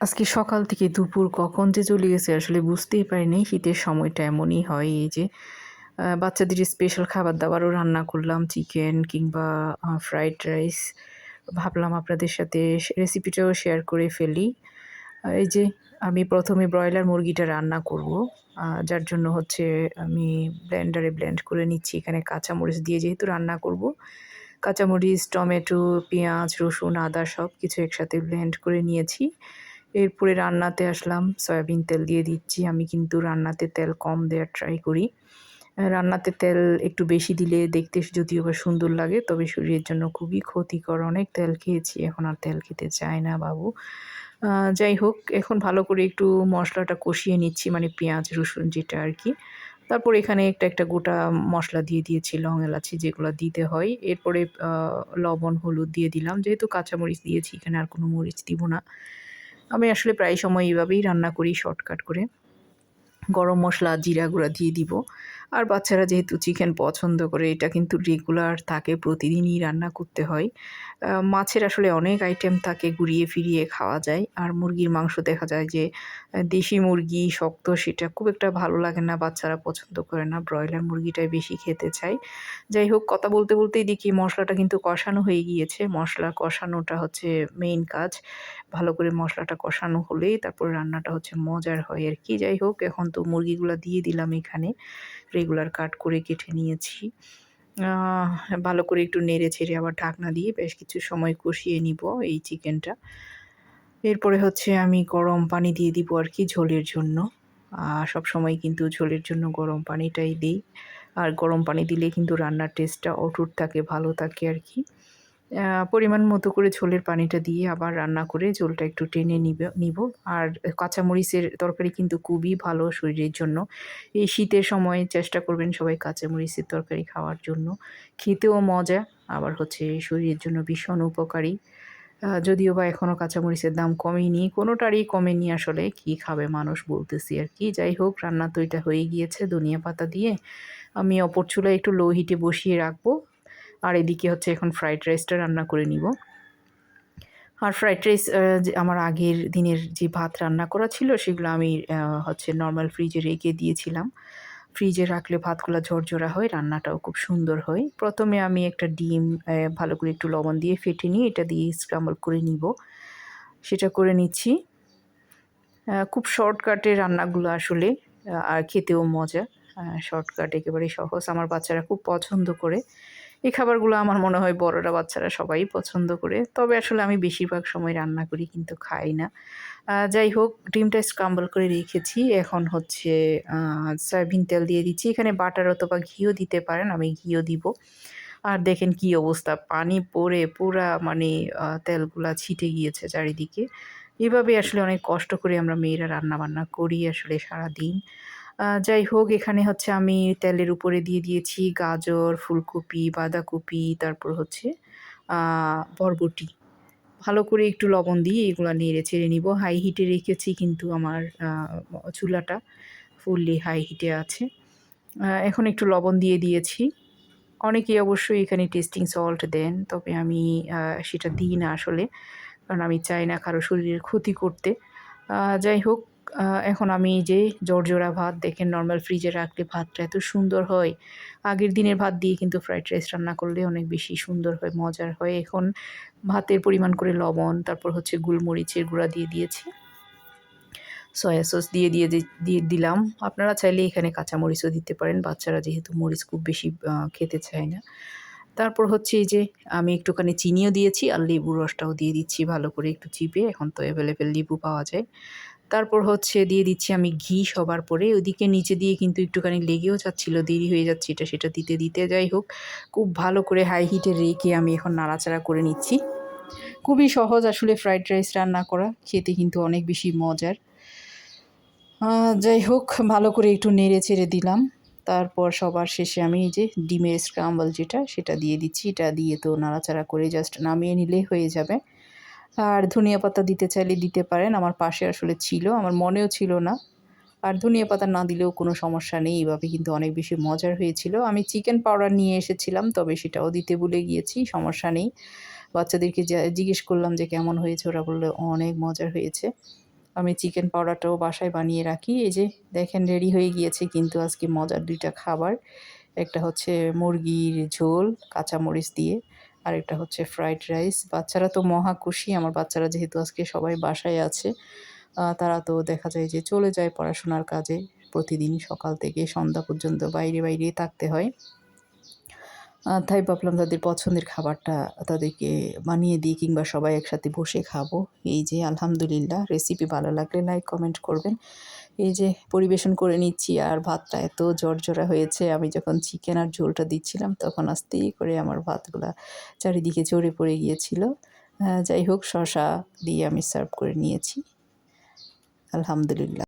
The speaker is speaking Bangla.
আজকে সকাল থেকে দুপুর কখন যে চলে গেছে আসলে বুঝতেই পারিনি। শীতের সময়টা এমনই হয় এই যে বাচ্চাদের স্পেশাল খাবার দাবারও রান্না করলাম চিকেন কিংবা ফ্রাইড রাইস ভাবলাম আপনাদের সাথে রেসিপিটাও শেয়ার করে ফেলি। এই যে আমি প্রথমে ব্রয়লার মুরগিটা রান্না করব। যার জন্য হচ্ছে আমি ব্লেন্ডারে ব্লেন্ড করে নিচ্ছি। এখানে কাঁচামরিচ দিয়ে যেহেতু রান্না করব, কাঁচামরিচ, টমেটো, পেঁয়াজ, রসুন, আদা সব কিছু একসাথে ব্লেন্ড করে নিয়েছি। এরপরে রান্নাতে আসলাম, সয়াবিন তেল দিয়ে দিচ্ছি। আমি কিন্তু রান্নাতে তেল কম দেওয়ার ট্রাই করি। রান্নাতে তেল একটু বেশি দিলে দেখতে যদিও বা সুন্দর লাগে, তবে শরীরের জন্য খুবই ক্ষতিকর। অনেক তেল খেয়েছি, এখন আর তেল খেতে চায় না বাবু। যাই হোক, এখন ভালো করে একটু মশলাটা কষিয়ে নিচ্ছি মানে পেঁয়াজ, রসুন যেটা আর কি। তারপর এখানে একটা একটা গোটা মশলা দিয়ে দিয়েছি, লং এলাচি যেগুলো দিতে হয়। এরপরে লবণ, হলুদ দিয়ে দিলাম। যেহেতু কাঁচামরিচ দিয়েছি, এখানে আর কোনো মরিচ দিব না। আমি আসলে প্রায় সময় এইভাবেই রান্না করি শর্টকাট করে। গরম মশলা, জিরা গুঁড়া দিয়ে দিব। আর বাচ্চারা যেহেতু চিকেন পছন্দ করে, এটা কিন্তু রেগুলার থাকে প্রতিদিনই রান্না করতে হয়। মাছের আসলে অনেক আইটেম থাকে ঘুরিয়ে ফিরিয়ে খাওয়া যায়। আর মুরগির মাংস দেখা যায় যে, দেশি মুরগি শক্ত, সেটা খুব একটা ভালো লাগে না, বাচ্চারা পছন্দ করে না। ব্রয়লার মুরগিটাই বেশি খেতে চায়। যাই হোক, কথা বলতে বলতেই দেখি মশলাটা কিন্তু কষানো হয়ে গিয়েছে। মশলা কষানোটা হচ্ছে মেইন কাজ। ভালো করে মশলাটা কষানো হলেই তারপর রান্নাটা হচ্ছে মজার হয় আর কি। যাই হোক, এখন তো মুরগিগুলো দিয়ে দিলাম এখানে। রেগুলার কাট করে কেটে নিয়েছি। ভালো করে একটু নেড়ে ছেড়ে আবার ঢাকনা দিয়ে বেশ কিছু সময় কষিয়ে নিব এই চিকেনটা। এরপরে হচ্ছে আমি গরম পানি দিয়ে দিব আর কি ঝোলের জন্য। সব সময় কিন্তু ঝোলের জন্য গরম পানিটাই দিই। আর গরম পানি দিলে কিন্তু রান্নার টেস্টটা অটুট থাকে, ভালো থাকে আর কি। পরিমাণ মতো করে ঝোলের পানিটা দিয়ে আবার রান্না করে ঝোলটা একটু টেনে নিব নিব। আর কাঁচামরিচের তরকারি কিন্তু খুবই ভালো শরীরের জন্য। এই শীতের সময় চেষ্টা করবেন সবাই কাঁচামরিচের তরকারি খাওয়ার জন্য। খেতেও মজা, আবার হচ্ছে শরীরের জন্য ভীষণ উপকারী। যদিও বা এখনও কাঁচামরিচের দাম কমেনি, কোনোটারই কমেনি আসলে, কি খাবে মানুষ বলতেছি আর কি। যাই হোক, রান্না তো এটা হয়ে গিয়েছে, ধনিয়া পাতা দিয়ে। আমি অপর চুলায় একটু লো হিটে বসিয়ে রাখব। আর এদিকে হচ্ছে এখন ফ্রাইড রাইসটা রান্না করে নিব। আর ফ্রাইড রাইস আমার আগের দিনের যে ভাত রান্না করা ছিল, সেগুলো আমি হচ্ছে নর্মাল ফ্রিজে রেখে দিয়েছিলাম। ফ্রিজে রাখলে ভাতগুলো ঝরঝরা হয়, রান্নাটাও খুব সুন্দর হয়। প্রথমে আমি একটা ডিম ভালো করে একটু লবণ দিয়ে ফেটে নিয়ে এটা দিয়ে স্ক্রাম্বল করে নিব। সেটা করে নিচ্ছি। খুব শর্টকাটে রান্নাগুলো আসলে আর খেতেও মজা। শর্টকাট একেবারে সহজ। আমার বাচ্চারা খুব পছন্দ করে। এই খাবারগুলো আমার মনে হয় বড়রা বাচ্চারা সবাই পছন্দ করে। তবে আসলে আমি বেশিরভাগ সময় রান্না করি কিন্তু খাই না। যাই হোক, ডিমটা স্ক্রাম্বল করে রেখেছি। এখন হচ্ছে সয়াবিন তেল দিয়ে দিচ্ছি। এখানে বাটার অথবা ঘিও দিতে পারেন, আমি ঘিও দিব। আর দেখেন কি অবস্থা, পানি পড়ে পুরা মানে তেলগুলা ছিটে গিয়েছে চারিদিকে। এভাবে আসলে অনেক কষ্ট করে আমরা মেয়েরা রান্না বান্না করি আসলে সারা দিন যাই হোক, এখানে হচ্ছে আমি তেলের উপরে দিয়ে দিয়েছি গাজর, ফুলকপি, বাঁধাকপি, তারপর হচ্ছে বরবটি। ভালো করে একটু লবণ দিয়ে এগুলো নেড়ে ছেড়ে নিব। হাই হিটে রেখেছি কিন্তু আমার চুলাটা ফুললি হাই হিটে আছে। এখন একটু লবণ দিয়ে দিয়েছি। অনেকেই অবশ্যই এখানে টেস্টিং সল্ট দেন, তবে আমি সেটা দিই না আসলে। কারণ আমি চাই না কারও শরীরের ক্ষতি করতে। যাই হোক এখন আমি যে জর্জরা ভাত, দেখেন নর্মাল ফ্রিজে রাখলে ভাতটা এত সুন্দর হয়। আগের দিনের ভাত দিয়ে কিন্তু ফ্রাইড রাইস রান্না করলে অনেক বেশি সুন্দর হয়, মজার হয়। এখন ভাতের পরিমাণ করে লবণ, তারপর হচ্ছে গোলমরিচের গুঁড়া দিয়ে দিয়েছি। সয়া সস দিয়ে দিয়ে দিয়ে দিলাম। আপনারা চাইলে এখানে কাঁচামরিচও দিতে পারেন, বাচ্চারা যেহেতু মরিচ খুব বেশি খেতে চায় না। তারপর হচ্ছে এই যে আমি একটুখানি চিনিও দিয়েছি আর লেবু রসটাও দিয়ে দিচ্ছি ভালো করে একটু চিপে। এখন তো অ্যাভেলেবেল লেবু পাওয়া যায়। তারপর হচ্ছে দিয়ে দিচ্ছি আমি ঘি সবার পরে ওদিকে নিচে দিয়ে কিন্তু একটুখানি লেগেও যাচ্ছিল, দেরি হয়ে যাচ্ছে এটা সেটা দিতে দিতে, যাই হোক, খুব ভালো করে হাই হিটে রেখে আমি এখন নাড়াচাড়া করে নিচ্ছি। খুবই সহজ আসলে ফ্রাইড রাইস রান্না করা, খেতে কিন্তু অনেক বেশি মজার। যাই হোক, ভালো করে একটু নেড়ে ছেড়ে দিলাম। তারপর সবার শেষে আমি এই যে ডিমের স্ক্রাম্বল যেটা, সেটা দিয়ে দিচ্ছি, এটা দিয়ে তো নাড়াচাড়া করে জাস্ট নামিয়ে নিলেই হয়ে যাবে। আর ধনিয়া পাতা দিতে চাইলে দিতে পারেন, আমার পাশে আসলে ছিল, আমার মনেও ছিল না। আর ধনিয়া পাতা না দিলেও কোনো সমস্যা নেই এইভাবে কিন্তু অনেক বেশি মজার হয়েছিল। আমি চিকেন পাউডার নিয়ে এসেছিলাম, তবে সেটাও দিতে ভুলে গিয়েছি, সমস্যা নেই। বাচ্চাদেরকে জিজ্ঞেস করলাম যে কেমন হয়েছে, ওরা বলল অনেক মজার হয়েছে। আমি চিকেন পাউডারটাও বাসায় বানিয়ে রাখি, এই যে দেখেন রেডি হয়ে গিয়েছে কিন্তু আজকে মজার দুইটা খাবার। একটা হচ্ছে মুরগির ঝোল, কাঁচামরিচ দিয়ে। আর একটা হচ্ছে ফ্রাইড রাইস বাচ্চারা তো মহা খুশি, আমার বাচ্চারা যেহেতু আজকে সবাই বাসায় আছে তারা তো দেখা যায় যে চলে যায় পড়াশোনার কাজে, প্রতিদিন সকাল থেকে সন্ধ্যা পর্যন্ত বাইরে বাইরে থাকতে হয়। তাই ভাবলাম তাদের পছন্দের খাবারটা তাদেরকে বানিয়ে দিই কিংবা সবাই একসাথে বসে খাব। এই যে আলহামদুলিল্লাহ রেসিপি ভালো লাগলে লাইক কমেন্ট করবেন। এই যে পরিবেশন করে নিচ্ছি আর ভাতটা এত জর্জরা হয়েছে, আমি যখন চিকেন আর ঝোলটা দিচ্ছিলাম তখন আস্তেই করে আমার ভাতগুলা চারিদিকে জড়ে পড়ে গিয়েছিল। যাই হোক শশা দিয়ে আমি সার্ভ করে নিয়েছি। আলহামদুলিল্লাহ।